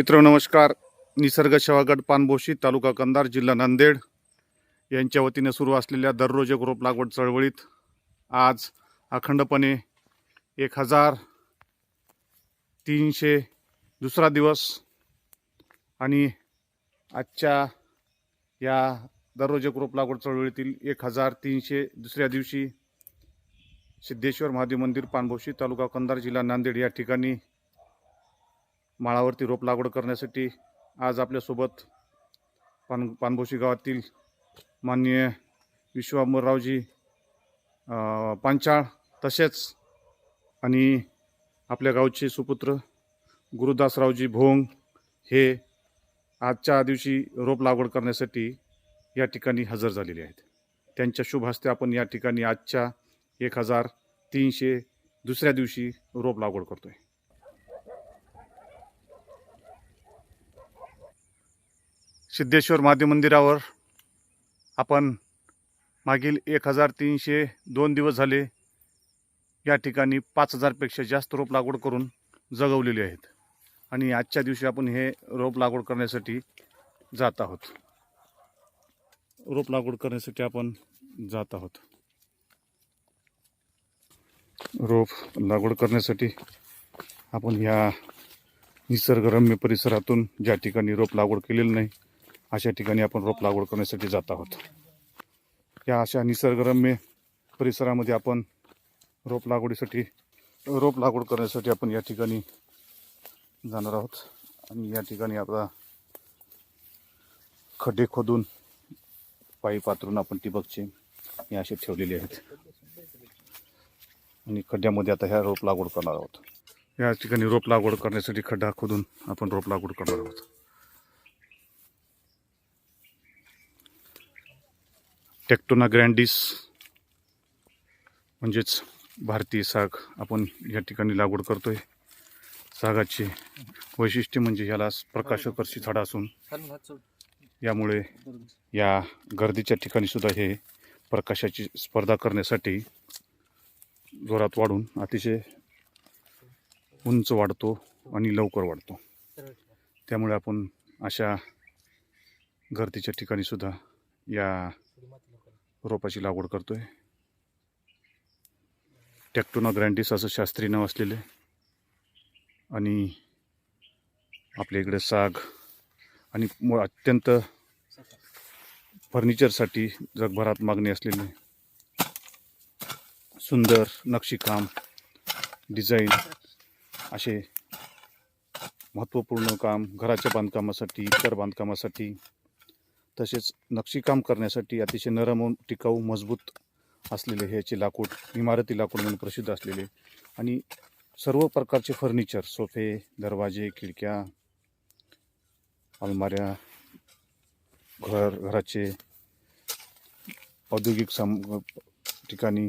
मित्र नमस्कार. निसर्ग सेवागट पानभोशी तालुका कंधार जिल्हा नांदेड. यांच्या वतीने सुरू असलेल्या दररोज एक रोप लागवड चळवळीत आज अखंडपणे एक हजार तीनशे दुसरा दिवस आणि आजच्या या दररोज एक रोप लागवड चळवळीतील एक हजार तीनशे दुसऱ्या दिवशी सिद्धेश्वर महादेव मंदिर पानभोशी तालुका कंदार जिल्हा नांदेड या ठिकाणी माळावरती रोप लागवड करण्यासाठी आज आपल्यासोबत पान पानभोशी गावातील माननीय विश्वांबररावजी पांचाळ तसेच आणि आपल्या गावचे सुपुत्र गुरुदासरावजी भोंग हे आजच्या दिवशी रोप लागवड करण्यासाठी या ठिकाणी हजर झालेले आहेत. त्यांच्या शुभ हस्ते आपण या ठिकाणी आजच्या एक हजार तीनशे दुसऱ्या दिवशी रोप लागवड करतो आहे सिद्धेश्वर महादेव मंदिरावर आपण मागील एक हजार तीनशे दोन दिवस झाले या ठिकाणी पाच हजारपेक्षा जास्त रोप लागवड करून जगवलेले आहेत. आणि आजच्या दिवशी आपण हे रोप लागवड करण्यासाठी जात आहोत. रोप लागवड करण्यासाठी आपण जात आहोत. रोप लागवड करण्यासाठी आपण ह्या निसर्गरम्य परिसरातून ज्या ठिकाणी रोप लागवड केलेलं नाही अशा ठिकाणी आपण रोप लागवड करण्यासाठी जात आहोत. या अशा निसर्गरम्य परिसरामध्ये आपण रोप लागवडीसाठी रोप लागवड करण्यासाठी आपण या ठिकाणी जाणार आहोत. आणि या ठिकाणी आता खड्डे खोदून पायी पातरून आपण टिबकचे हे असे ठेवलेले आहेत. आणि खड्ड्यामध्ये आता ह्या रोप लागवड करणार आहोत. या ठिकाणी रोप लागवड करण्यासाठी खड्डा खोदून आपण रोप लागवड करणार आहोत. टेक्टोना ग्रँडिस म्हणजेच भारतीय साग आपण या ठिकाणी लागवड करतोय. सागाचे वैशिष्ट्य म्हणजे याला प्रकाशकर्षी झाड असून यामुळे या गर्दीच्या ठिकाणी सुद्धा हे प्रकाशाची स्पर्धा करण्यासाठी जोरात वाढून अतिशय उंच वाढतो आणि लवकर वाढतो. त्यामुळे आपण अशा गर्दीच्या ठिकाणी सुद्धा या रोपाची लागवड करतो आहे टॅक्टोना ग्रँडिस असं शास्त्रीय नाव असलेले. आणि आपल्या इकडे साग आणि अत्यंत फर्निचरसाठी जगभरात मागणी असलेले. सुंदर नक्षीकाम डिझाईन असे महत्त्वपूर्ण काम घराच्या बांधकामासाठी इतर बांधकामासाठी तसेच नक्षीकाम करण्यासाठी अतिशय नरम टिकाऊ मजबूत असलेले ह्याचे लाकूड इमारती लाकूड म्हणून प्रसिद्ध असलेले आणि सर्व प्रकारचे फर्निचर सोफे दरवाजे खिडक्या अलमाऱ्या घर घराचे औद्योगिक साम ठिकाणी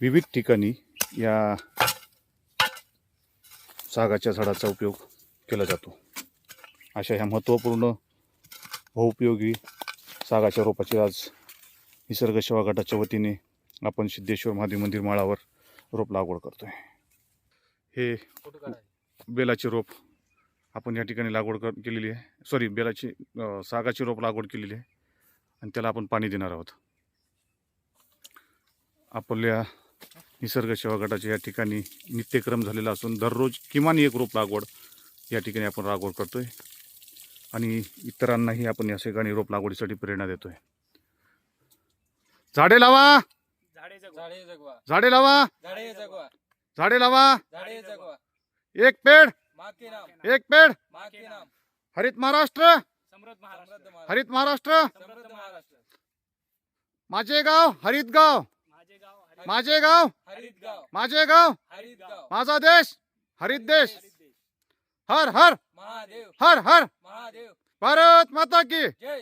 विविध ठिकाणी या सागाच्या झाडाचा उपयोग केला जातो. अशा ह्या महत्त्वपूर्ण बहुपयोगी सागाच्या रोपाची आज निसर्ग सेवा गटाच्या वतीने आपण सिद्धेश्वर महादेव मंदिर माळावर रोप लागवड करतोय. हे बेलाचे रोप आपण या ठिकाणी लागवड कर केलेली आहे. सॉरी बेलाची सागाची रोप लागवड केलेली आहे. आणि त्याला आपण पाणी देणार आहोत. आपल्या निसर्ग सेवा गटाच्या या ठिकाणी नित्यक्रम झालेला असून दररोज किमान एक रोप लागवड या ठिकाणी आपण लागवड करतोय. आणि इतरांनाही आपण या ठिकाणी रोप लागवडीसाठी प्रेरणा देतोय. झाडे लावा! झाडे लावा! झाडे जगवा. झाडे लावा! झाडे जगवा. एक पेड! एक पेड! हरित महाराष्ट्र! समृद्ध महाराष्ट्र. हरित महाराष्ट्र! समृद्ध महाराष्ट्र. माझे गाव हरित गाव! माझे गाव माझे गाव! माझे देश. हरित देश. हर हर! महादेव हर हर महादेव भारत माता की जय